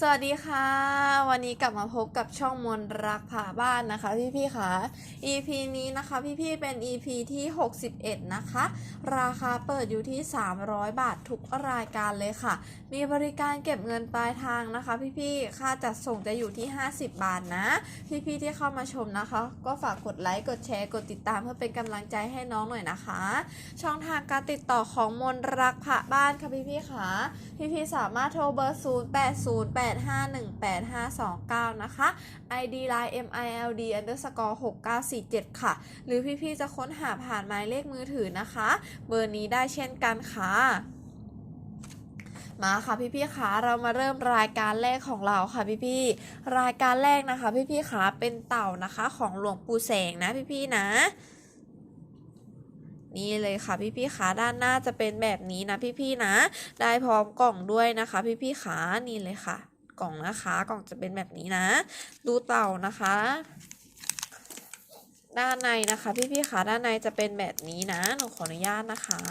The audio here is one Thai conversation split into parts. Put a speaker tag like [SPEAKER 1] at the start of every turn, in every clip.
[SPEAKER 1] สวัสดีค่ะ วันนี้กลับมาพบกับช่องมนรักผาบ้านนะคะพี่ๆค่ะ EP นี้นะคะพี่ๆเป็น EP ที่ 61 นะคะ ราคาเปิดอยู่ที่ 300 บาททุกรายการเลยค่ะ มีบริการเก็บเงินปลายทางนะคะ พี่ๆค่าจัดส่งจะอยู่ที่ 50 บาทนะ พี่ๆที่เข้ามาชมนะคะ ก็ฝากกดไลค์กดแชร์กดติดตามเพื่อเป็นกำลังใจให้น้องหน่อยนะคะ ช่องทางการติดต่อของมนรักผาบ้านค่ะพี่ๆค่ะพี่ๆสามารถโทรเบอร์0808518529 นะคะ ID line MILD underscore 6947 ค่ะ หรือพี่ๆจะค้นหาผ่านหมายเลขมือถือนะคะ เบอร์นี้ได้เช่นกันค่ะมาค่ะพี่ๆคะเรามาเริ่มรายการแรกของเราค่ะพี่ๆรายการแรกนะคะ พี่ๆคะเป็นเต่านะคะของหลวงปู่แสงนะพี่ๆนะนี่เลยค่ะพี่ๆขาด้านหน้าจะเป็นแบบนี้นะพี่ๆนะ ได้พร้อมกล่องด้วยนะคะ พี่ๆขานี่เลยค่ะ กล่องนะคะ กล่องจะเป็นแบบนี้นะ ดูเต่านะคะ ด้านในนะคะพี่ๆขาด้านในจะเป็นแบบนี้นะหนูขออนุญาตนะคะ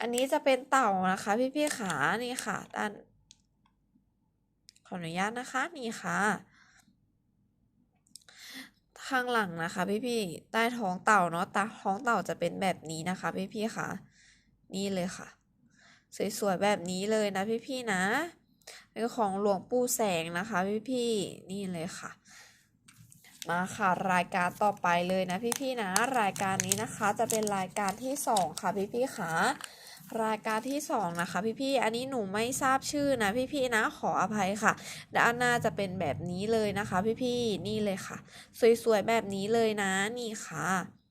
[SPEAKER 1] อันนี้จะเป็นเต่านะคะ พี่ๆขานี่ค่ะด้านขออนุญาตนะคะนี่ค่ะข้างหลังนะคะ พี่ๆใต้ท้องเต่าเนาะตาท้องเต่าจะเป็นแบบนี้นะคะ พี่ๆค่ะ นี่เลยค่ะ สวยๆแบบนี้เลยนะพี่ๆนะ เป็นของหลวงปู่แสงนะคะพี่ๆนี่เลยค่ะ มาค่ะรายการต่อไปเลยนะพี่ๆนะ รายการนี้นะคะจะเป็นรายการที่สองค่ะพี่ๆค่ะรายการที่สองนะคะ พี่ๆ อันนี้หนูไม่ทราบชื่อนะ พี่ๆ นะขออภัยค่ะ ด้านหน้าจะเป็นแบบนี้เลยนะคะ พี่ๆ นี่เลยค่ะ สวยๆ แบบนี้เลยนะนี่ค่ะ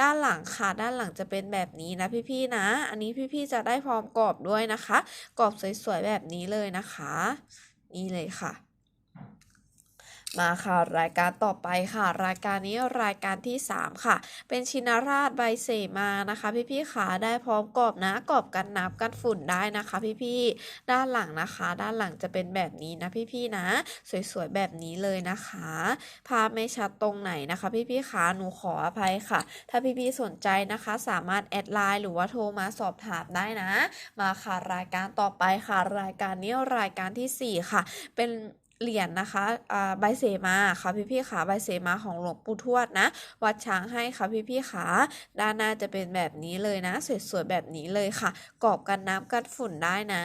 [SPEAKER 1] ด้านหลังค่ะ ด้านหลังจะเป็นแบบนี้นะพี่ๆนะ อันนี้พี่ๆจะได้พร้อมกรอบด้วยนะคะ กรอบสวยๆแบบนี้เลยนะคะ นี่เลยค่ะ มาค่ะรายการต่อไปค่ะ รายการนี้รายการที่ 3 ค่ะ เป็นชินราชใบเสมานะคะ พี่ๆขาได้พร้อมกรอบนะกรอบกันน้ำกันฝุ่นได้นะคะ พี่ๆด้านหลังนะคะ ด้านหลังจะเป็นแบบนี้นะพี่ๆนะ สวยๆแบบนี้เลยนะคะภาพไม่ชัดตรงไหนนะคะ พี่ๆขาหนูขออภัยค่ะ ถ้าพี่ๆสนใจนะคะ สามารถแอดไลน์หรือว่าโทรมาสอบถามได้นะ มาค่ะรายการต่อไปค่ะ รายการนี้รายการทีสี่4 ค่ะ เป็น เหรียญนะคะใบเสมาค่ะพี่ๆขาใบเสมาของหลวงปู่ทวดนะ วัดช้างให้ค่ะพี่ๆขาด้านหน้าจะเป็นแบบนี้เลยนะ สวยๆแบบนี้เลยค่ะ กรอบกันน้ำกันฝุ่นได้นะ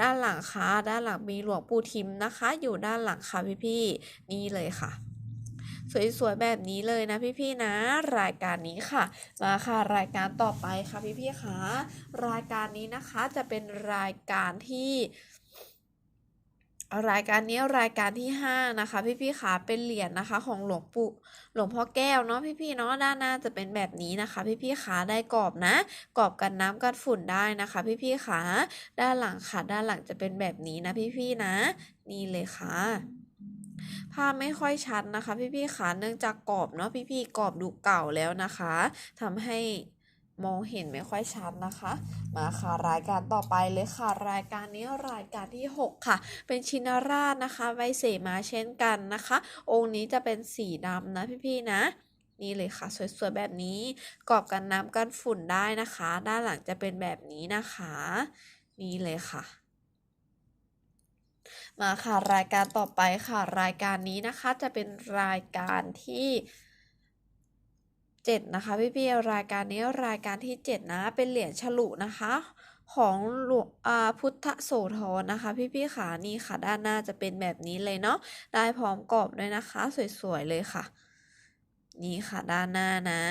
[SPEAKER 1] ด้านหลังค่ะด้านหลังมีหลวงปู่ทิมนะคะ อยู่ด้านหลังค่ะพี่ๆนี่เลยค่ะสวยๆแบบนี้เลยนะพี่ๆนะ รายการนี้ค่ะมาค่ะรายการต่อไปค่ะพี่ๆคะรายการนี้นะคะจะเป็นรายการที่ รายการนี้รายการที่ห้านะคะ พี่ๆขาเป็นเหรียญนะคะ ของหลวงปู่หลวงพ่อแก้วเนาะพี่ๆเนาะด้านหน้าจะเป็นแบบนี้นะคะ พี่ๆขาได้กรอบนะกรอบกันน้ำกันฝุ่นได้นะคะ พี่ๆขาด้านหลังค่ะด้านหลังจะเป็นแบบนี้นะพี่ๆนะ นี่เลยค่ะภาพไม่ค่อยชัดนะคะ พี่ๆขาเนื่องจากกรอบเนาะพี่ๆกรอบดูเก่าแล้วนะคะทำให้ มองเห็นไม่ค่อยชัดนะคะ มาค่ะรายการต่อไปเลยค่ะ รายการนี้รายการที่ 6 ค่ะ เป็นชินราชนะคะไวเสมาเช่นกันนะคะ องค์นี้จะเป็นสีดำนะพี่ๆนะนี่เลยค่ะ สวยๆแบบนี้กรอบกันน้ำกันฝุ่นได้นะคะ ด้านหลังจะเป็นแบบนี้นะคะ นี่เลยค่ะมาค่ะรายการต่อไปค่ะ รายการนี้นะคะจะเป็นรายการที่ เจ็ดนะคะพี่พี่รายการนี้รายการที่เจ็ดนะ เป็นเหรียญฉลุนะคะ ของหลวงพุทธโสธรนะคะ พี่พี่ขานี่ค่ะด้านหน้าจะเป็นแบบนี้เลยเนาะได้พร้อมกรอบด้วยนะคะ สวยๆเลยค่ะ นี่ค่ะด้านหน้านะ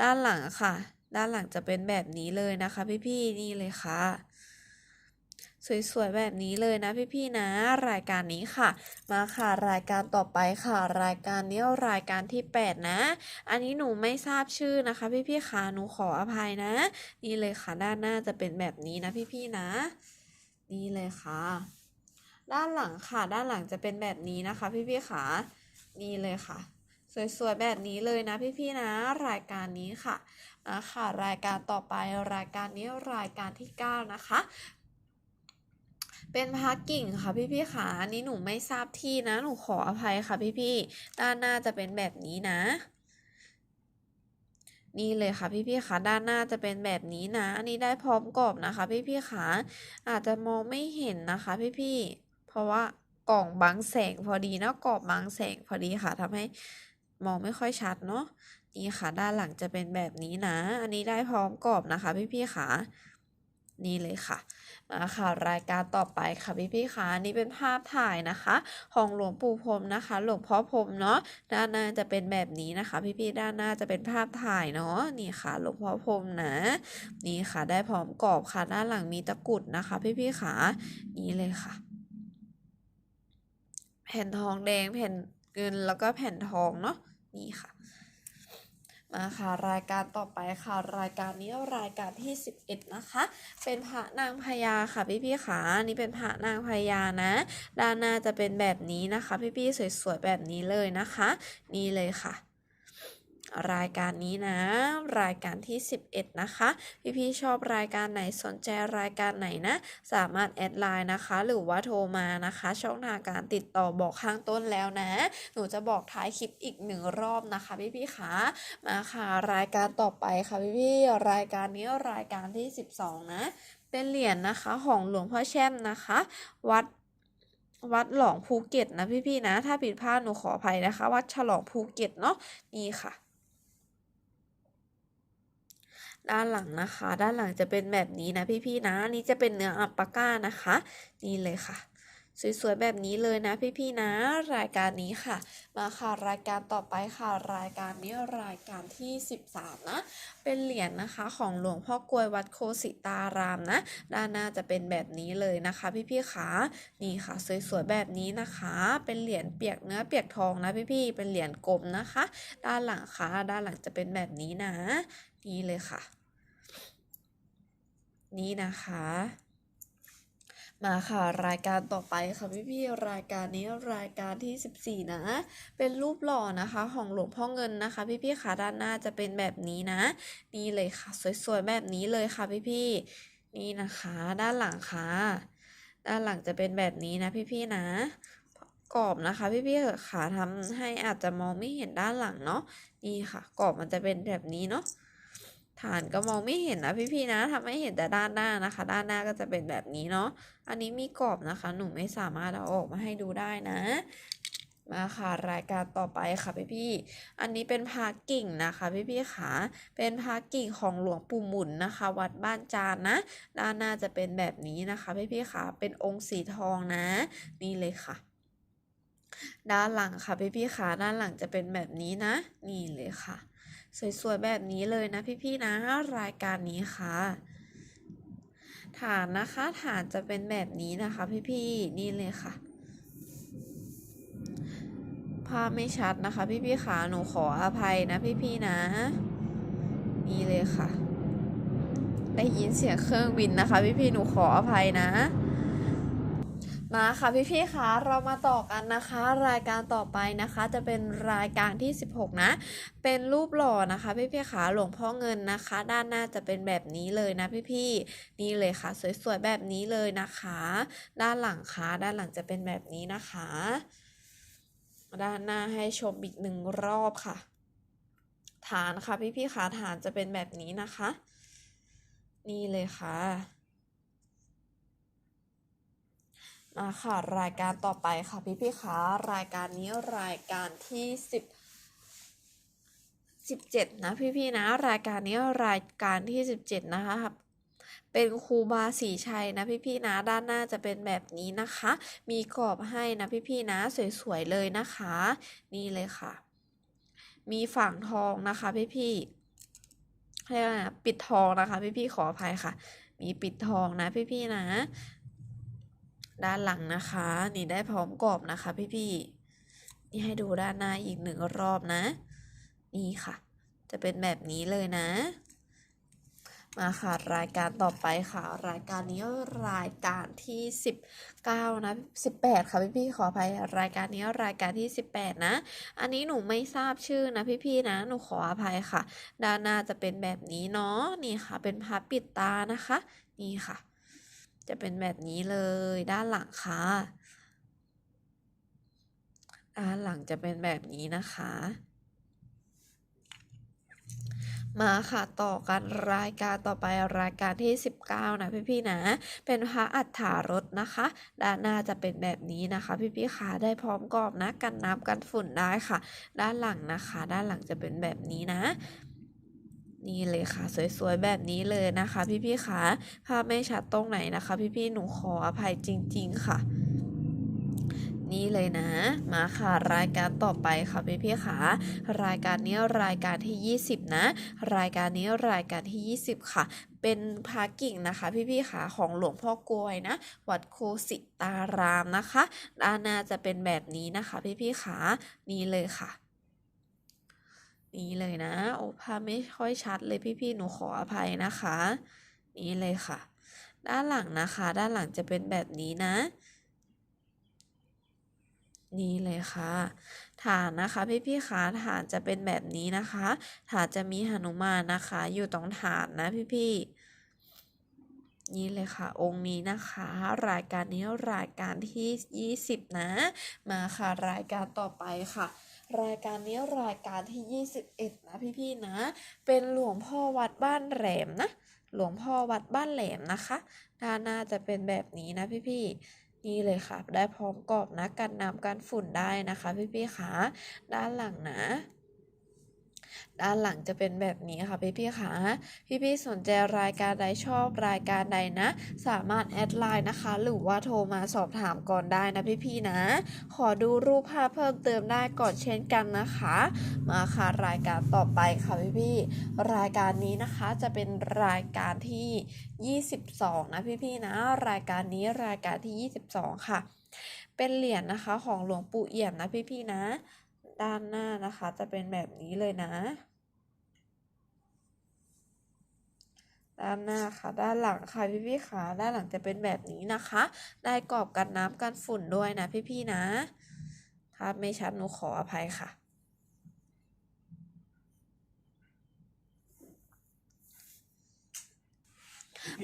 [SPEAKER 1] ด้านหลังค่ะ ด้านหลังจะเป็นแบบนี้เลยนะคะ พี่ๆนี่เลยค่ะ สวยๆแบบนี้เลยนะพี่ๆนะ รายการนี้ค่ะ มาค่ะรายการต่อไปค่ะ รายการนี้รายการที่ 8 นะ อันนี้หนูไม่ทราบชื่อนะคะ พี่ๆค่ะหนูขออภัยนะ นี่เลยค่ะด้านหน้าจะเป็นแบบนี้นะพี่ๆนะ นี่เลยค่ะ ด้านหลังค่ะ ด้านหลังจะเป็นแบบนี้นะคะ พี่ๆค่ะนี่เลยค่ะสวยๆแบบนี้เลยนะพี่ๆนะ รายการนี้ค่ะอะค่ะรายการต่อไปรายการนี้รายการที่ 9 นะคะ เป็นพากิ่งค่ะพี่พี่ๆขาอันนี้หนูไม่ทราบที่นะ หนูขออภัยค่ะพี่พี่ๆด้านหน้าจะเป็นแบบนี้นะ นี่เลยค่ะพี่ๆค่ะด้านหน้าจะเป็นแบบนี้นะ อันนี้ได้พร้อมกรอบนะคะ พี่ๆค่ะอาจจะมองไม่เห็นนะคะ พี่ๆเพราะว่ากล่องบังแสงพอดีนะกรอบบังแสงพอดีค่ะทำให้มองไม่ค่อยชัดเนาะนี่ค่ะด้านหลังจะเป็นแบบนี้นะ อันนี้ได้พร้อมกรอบนะคะ พี่ๆค่ะ นี่เลยค่ะมาค่ะรายการต่อไปค่ะพี่ๆค่ะนนี้เป็นภาพถ่ายนะคะ ของหลวงปู่พรมนะคะ หลวงพ่อพรมเนาะด้านหน้าจะเป็นแบบนี้นะคะ พี่ๆด้านหน้าจะเป็นภาพถ่ายเนาะนี่ค่ะ หลวงพ่อพรมนะ นี่ค่ะได้พร้อมกรอบค่ะด้านหลังมีตะกุดนะคะ พี่ๆค่ะนี่เลยค่ะ แผ่นทองแดงแผ่นเงินแล้วก็แผ่นทองเนาะนี่ค่ะ มาค่ะรายการต่อไปค่ะ รายการนี้รายการที่ 11 นะคะ เป็นพระนางพญาค่ะพี่ๆค่ะนนี่เป็นพระนางพญานะ ด้านหน้าจะเป็นแบบนี้นะคะ พี่ๆสวยๆแบบนี้เลยนะคะ นี่เลยค่ะ รายการนี้นะ รายการที่ 11 นะคะ พี่ๆชอบรายการไหนสนใจรายการไหนนะ สามารถแอดไลน์นะคะ หรือว่าโทรมานะคะ ช่องทางการติดต่อบอกข้างต้นแล้วนะ หนูจะบอกท้ายคลิปอีกหนึ่งรอบนะคะ พี่ๆค่ะมาค่ะ รายการต่อไปค่ะพี่ๆรายการนี้รายการที่ 12 นะ เป็นเหรียญนะคะของหลวงพ่อแช่มนะคะ วัดวัดหลองภูเก็ตนะพี่ๆนะ ถ้าผิดพลาดหนูขออภัยนะคะ วัดฉลองภูเก็ตเนาะนี่ค่ะ ด้านหลังนะคะ ด้านหลังจะเป็นแบบนี้นะพี่ๆนะนี้จะเป็นเนื้ออัลปาก้านะคะ นี่เลยค่ะ สวยๆแบบนี้เลยนะพี่ๆนะ รายการนี้ค่ะ มาค่ะรายการต่อไปค่ะ รายการนี้รายการที่ 13 นะ เป็นเหรียญนะคะ ของหลวงพ่อกลวยวัดโคสิตารามนะ ด้านหน้าจะเป็นแบบนี้เลยนะคะ พี่ๆค่ะนี่ค่ะ สวยๆแบบนี้นะคะ เป็นเหรียญเปียกเนื้อเปียกทองนะพี่ๆเป็นเหรียญกลมนะคะ ด้านหลังค่ะ ด้านหลังจะเป็นแบบนี้นะนี่เลยค่ะ นี่นะคะ มาค่ะรายการต่อไปค่ะพี่ๆรายการนี้รายการที่ 14 นะ เป็นรูปหล่อนะคะของหลวงพ่อเงินนะคะ พี่ๆค่ะด้านหน้าจะเป็นแบบนี้นะ นี่เลยค่ะ สวยๆแบบนี้เลยค่ะพี่ๆนี่นะคะ ด้านหลังค่ะ ด้านหลังจะเป็นแบบนี้นะพี่ๆนะกรอบนะคะพี่ๆค่ะทำให้อาจจะมองไม่เห็นด้านหลังเนาะนี่ค่ะกรอบมันจะเป็นแบบนี้เนาะ ฐานก็มองไม่เห็นนะพี่ๆนะทำให้เห็นแต่ด้านหน้านะคะ ด้านหน้าก็จะเป็นแบบนี้เนาะอันนี้มีกรอบนะคะ หนูไม่สามารถเอาออกมาให้ดูได้นะมาค่ะรายการต่อไปค่ะพี่ๆอันนี้เป็นพากิ่งนะคะพี่ๆค่ะเป็นพากิ่งของหลวงปู่หมุนนะคะ วัดบ้านจานนะ ด้านหน้าจะเป็นแบบนี้นะคะพี่ๆค่ะเป็นองค์สีทองนะ นี่เลยค่ะ ด้านหลังค่ะพี่ๆค่ะด้านหลังจะเป็นแบบนี้นะ นี่เลยค่ะ สวยๆแบบนี้เลยนะพี่ๆนะรายการนี้ค่ะ ฐานนะคะฐานจะเป็นแบบนี้นะคะพี่ๆนี่เลยค่ะภาพไม่ชัดนะคะพี่ๆค่ะหนูขออภัยนะพี่ๆนะ นี่เลยค่ะ ได้ยินเสียงเครื่องบินนะคะพี่ๆหนูขออภัยนะ มาค่ะพี่ๆคะเรามาต่อกันนะคะ รายการต่อไปนะคะ จะเป็นรายการที่ 16 นะ เป็นรูปหล่อนะคะพี่ๆคะหลวงพ่อเงินนะคะ ด้านหน้าจะเป็นแบบนี้เลยนะพี่ๆนี่เลยค่ะ สวยๆแบบนี้เลยนะคะ ด้านหลังค่ะด้านหลังจะเป็นแบบนี้นะคะ ด้านหน้าให้ชมอีกหนึ่งรอบค่ะ ฐานค่ะพี่ๆคะฐานจะเป็นแบบนี้นะคะ นี่เลยค่ะ มาค่ะรายการต่อไปค่ะพี่พี่คะรายการนี้รายการที่สิบสิบเจ็ดนะพี่พี่นะรายการนี้รายการที่สิบเจ็ดนะคะครับเป็นครูบาศรีชัยนะพี่พี่ๆนะด้านหน้าจะเป็นแบบนี้นะคะ มีกรอบให้นะพี่พี่ๆนะสวยๆเลยนะคะ นี่เลยค่ะ มีฝั่งทองนะคะพี่พี่ๆให้อะไรนะปิดทองนะคะพี่พี่ๆขออภัยค่ะ มีปิดทองนะพี่พี่ๆนะ ด้านหลังนะคะ นี่ได้พร้อมกรอบนะคะ พี่ๆนี่ให้ดูด้านหน้าอีกหนึ่งรอบนะ นี่ค่ะ จะเป็นแบบนี้เลยนะ มาค่ะรายการต่อไปค่ะ รายการนี้รายการที่สิบเก้านะสิบแปดค่ะพี่ๆขออภัยรายการนี้รายการที่สิบแปดนะ อันนี้หนูไม่ทราบชื่อนะพี่ๆนะหนูขออภัยค่ะ ด้านหน้าจะเป็นแบบนี้เนาะนี่ค่ะ เป็นพับปิดตานะคะ นี่ค่ะ จะเป็นแบบนี้เลยด้านหลังค่ะด้านหลังจะเป็นแบบนี้นะคะ มาค่ะต่อกันรายการต่อไปรายการที่ 19 นะพี่ๆนะ เป็นพระอัฏฐารถนะคะ ด้านหน้าจะเป็นแบบนี้นะคะ พี่ๆขาได้พร้อมกรอบนะกันน้ำกันฝุ่นได้ค่ะ ด้านหลังนะคะ ด้านหลังจะเป็นแบบนี้นะ นี่เลยค่ะ สวยๆแบบนี้เลยนะคะ พี่ๆขาภาพไม่ชัดตรงไหนนะคะ พี่ๆหนูขออภัยจริง ๆ ค่ะ นี่เลยนะ มาค่ะรายการต่อไปค่ะพี่พี่ๆค่ะรายการนี้รายการที่ 20 นะ รายการนี้รายการที่ 20 ค่ะเป็นพากิ่งนะคะ พี่พี่ๆค่ะของหลวงพ่อกลวยนะ วัดโคสิตารามนะคะด้านหน้าจะเป็นแบบนี้นะคะ พี่พี่ๆค่ะนี่เลยค่ะ นี่เลยนะ โอภาพไม่ค่อยชัดเลยพี่ๆ หนูขออภัยนะคะ นี่เลยค่ะ ด้านหลังนะคะ ด้านหลังจะเป็นแบบนี้นะ นี่เลยค่ะ ฐานนะคะพี่ๆคะฐานจะเป็นแบบนี้นะคะ ฐานจะมีหนุมานนะคะ อยู่ตรงฐานนะพี่ๆนี่เลยค่ะ องค์นี้นะคะ รายการนี้รายการที่ 20 นะ มาค่ะรายการต่อไปค่ะ รายการนี้รายการที่ 21 นะพี่ๆนะ เป็นหลวงพ่อวัดบ้านแหลมนะ หลวงพ่อวัดบ้านแหลมนะคะ ด้านหน้าจะเป็นแบบนี้นะพี่ๆนี่เลยค่ะ ได้พร้อมกรอบนะกันน้ำกันฝุ่นได้นะคะ พี่ๆคะด้านหลังนะ ด้านหลังจะเป็นแบบนี้ค่ะพี่ๆค่ะพี่ๆสนใจรายการใดชอบรายการใดนะ สามารถแอดไลน์นะคะ หรือว่าโทรมาสอบถามก่อนได้นะพี่ๆนะ ขอดูรูปภาพเพิ่มเติมได้ก่อนเช่นกันนะคะ มาค่ะรายการต่อไปค่ะพี่ๆรายการนี้นะคะจะเป็นรายการที่ 22 นะพี่ๆนะ รายการนี้รายการที่ 22 ค่ะ เป็นเหรียญนะคะของหลวงปู่เอี่ยมนะพี่ๆนะ ด้านหน้านะคะ จะเป็นแบบนี้เลยนะ ด้านหน้าค่ะ ด้านหลังค่ะพี่ๆค่ะด้านหลังจะเป็นแบบนี้นะคะ ได้กรอบกันน้ำกันฝุ่นด้วยนะพี่พี่นะภาพไม่ชัดหนูขออภัยค่ะ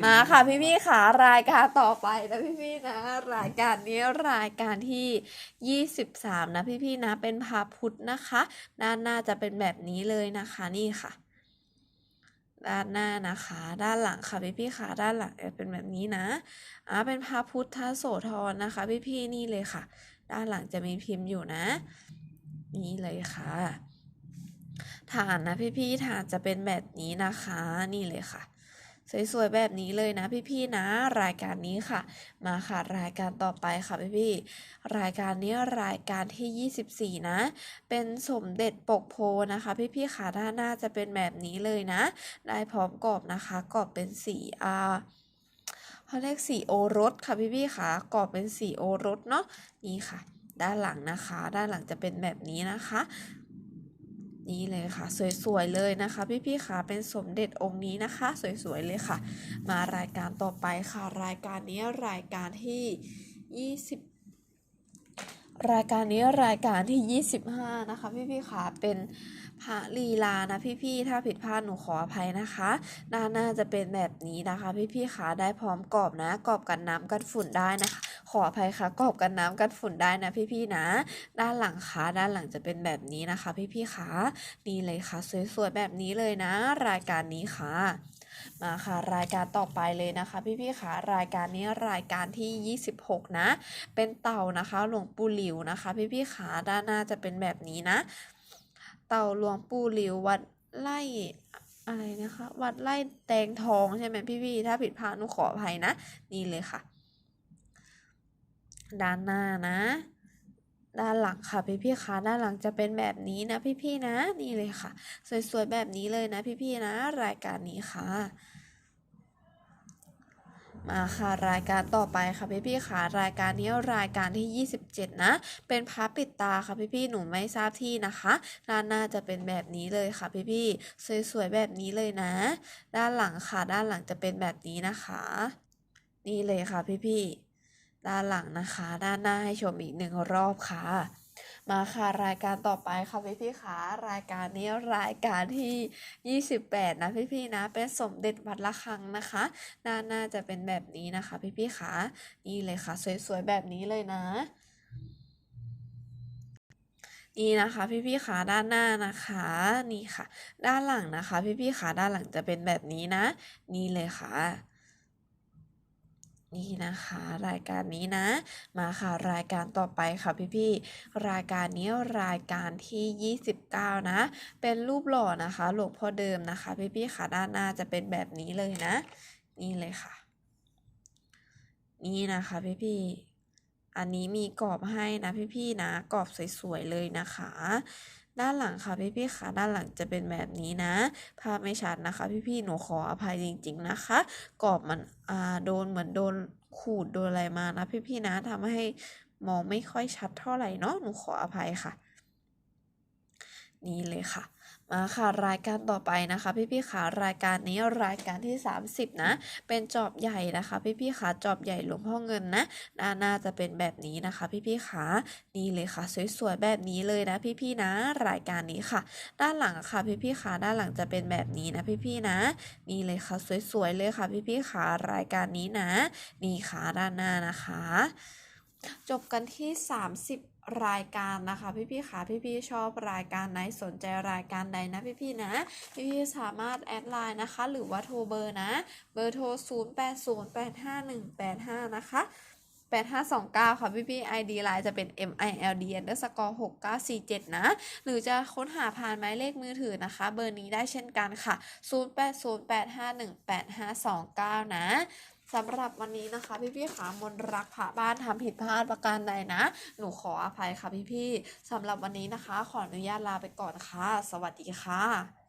[SPEAKER 1] มาค่ะพี่ๆค่ะรายการต่อไปนะพี่ๆนะ รายการนี้รายการที่ 23 นะพี่ๆนะ เป็นพาพุทธนะคะ ด้านหน้าจะเป็นแบบนี้เลยนะคะนี่ค่ะ ด้านหน้านะคะ ด้านหลังค่ะพี่ๆค่ะด้านหลังจะเป็นแบบนี้นะอ่าเป็นพระพุทธโสธรนะคะ พี่ๆนี่เลยค่ะ ด้านหลังจะมีพิมพ์อยู่นะ นี่เลยค่ะฐานนะพี่ๆฐานจะเป็นแบบนี้นะคะ นี่เลยค่ะ สวยๆแบบนี้เลยนะพี่ๆนะ รายการนี้ค่ะ มาค่ะรายการต่อไปค่ะพี่ๆรายการนี้รายการที่ 24 นะ เป็นสมเด็จปกโพนะคะ พี่ๆค่ะด้านหน้าจะเป็นแบบนี้เลยนะ ได้พร้อมกรอบนะคะกรอบเป็นสีอ่าเขาเรียกสีโอรสค่ะพี่ๆค่ะกรอบเป็นสีโอรสเนาะนี่ค่ะ ด้านหลังนะคะ ด้านหลังจะเป็นแบบนี้นะคะ นี่เลยค่ะ สวยๆเลยนะคะ พี่ๆค่ะเป็นสมเด็จองค์นี้นะคะ สวยๆเลยค่ะ มารายการต่อไปค่ะ รายการนี้รายการที่ 20 รายการนี้รายการที่ 25 นะคะ พี่ๆค่ะเป็นพระลีลานะพี่ๆ ถ้าผิดพลาดหนูขออภัยนะคะด้านหน้าจะเป็นแบบนี้นะคะ พี่ๆค่ะได้พร้อมกรอบนะกรอบกันน้ำกันฝุ่นได้นะคะ ออภัยค่ะกรอบกันน้ำกันฝุ่นได้นะพี่ๆนะ ด้านหลังค่ะด้านหลังจะเป็นแบบนี้นะคะ พี่ๆค่ะนี่เลยค่ะสวยๆแบบนี้เลยนะ รายการนี้ค่ะมาค่ะรายการต่อไปเลยนะคะ พี่ๆค่ะรายการนี้รายการที่ 26 นะ เป็นเต่านะคะหลวงปู่หลิวนะคะ พี่ๆค่ะด้านหน้าจะเป็นแบบนี้นะ เต่าหลวงปู่หลิววัดไร่อะไรนะคะ วัดไร่แตงทองใช่ไหมพี่ๆถ้าผิดพลาดหนูขออภัยนะ นี่เลยค่ะ ด้านหน้านะ ด้านหลังค่ะพี่ๆคะด้านหลังจะเป็นแบบนี้นะพี่ๆนะนี่เลยค่ะ สวยๆแบบนี้เลยนะพี่ๆนะ รายการนี้ค่ะมาค่ะรายการต่อไปค่ะพี่ๆค่ะรายการนี้รายการที่ 27 นะ เป็นพระปิดตาค่ะพี่ๆหนูไม่ทราบที่นะคะด้านหน้าจะเป็นแบบนี้เลยค่ะพี่ๆสวยๆแบบนี้เลยนะ ด้านหลังค่ะด้านหลังจะเป็นแบบนี้นะคะ นี่เลยค่ะพี่ๆ ด้านหลังนะคะ ด้านหน้าให้ชมอีกหนึ่งรอบค่ะ มาค่ะรายการต่อไปค่ะพี่พี่ๆค่ะรายการนี้รายการที่ 28 นะพี่พี่นะ เป็นสมเด็จวัดระฆังนะคะ ด้านหน้าจะเป็นแบบนี้นะคะ พี่พี่ๆค่ะนี่เลยค่ะ สวยๆแบบนี้เลยนะนี่นะคะพี่ๆขาด้านหน้านะคะนี่ค่ะ ด้านหลังนะคะ พี่ๆขาด้านหลังจะเป็นแบบนี้นะ นี่เลยค่ะ นี่นะคะ รายการนี้นะ มาค่ะรายการต่อไปค่ะพี่ๆรายการนี้รายการที่ 29 นะ เป็นรูปหล่อนะคะหลวงพ่อเดิมนะคะ พี่ๆขาด้านหน้าจะเป็นแบบนี้เลยนะ นี่เลยค่ะ นี่นะคะพี่ๆอันนี้มีกรอบให้นะพี่ๆนะกรอบสวยๆเลยนะคะ ด้านหลังค่ะพี่ๆค่ะด้านหลังจะเป็นแบบนี้นะ ภาพไม่ชัดนะคะ พี่ๆหนูขออภัยจริง ๆนะคะ กรอบมันอ่าโดนเหมือนโดนขูดโดนอะไรมานะ พี่ๆนะทำให้มองไม่ค่อยชัดเท่าไหร่เนาะหนูขออภัยค่ะ นี่เลยค่ะ มาค่ะรายการต่อไปนะคะพี่ๆค่ะรายการนี้รายการที่ 30 นะ เป็นจอบใหญ่นะคะ พี่ๆค่ะจอบใหญ่หลวงพ่อเงินนะด้านหน้าจะเป็นแบบนี้นะคะ พี่ๆค่ะนี่เลยค่ะ สวยๆแบบนี้เลยนะ พี่ๆนะ รายการนี้ค่ะ ด้านหลังค่ะพี่ๆค่ะด้านหลังจะเป็นแบบนี้นะ พี่ๆนะนี่เลยค่ะ สวยๆเลยค่ะ พี่ๆค่ะรายการนี้นะ นี่ค่ะด้านหน้านะคะ จบกันที่ 30 รายการนะคะ พี่ๆค่ะพี่ๆชอบรายการไหนสนใจรายการใดนะพี่ๆนะ พี่ๆสามารถแอดไลน์นะคะ หรือว่าโทรเบอร์นะ เบอร์โทร 08085185 นะคะ8529 ค่ะพี่ๆ ID ไลน์จะเป็น MILD underscore 6947 นะ หรือจะค้นหาผ่านหมายเลขมือถือนะคะ เบอร์นี้ได้เช่นกันค่ะ 0808518529 นะ สำหรับวันนี้นะคะ พี่ๆขามนรักผ่าบ้านทำผิดพลาดประการใดนะ หนูขออภัยค่ะพี่ๆสำหรับวันนี้นะคะ ขออนุญาตลาไปก่อนค่ะ สวัสดีค่ะ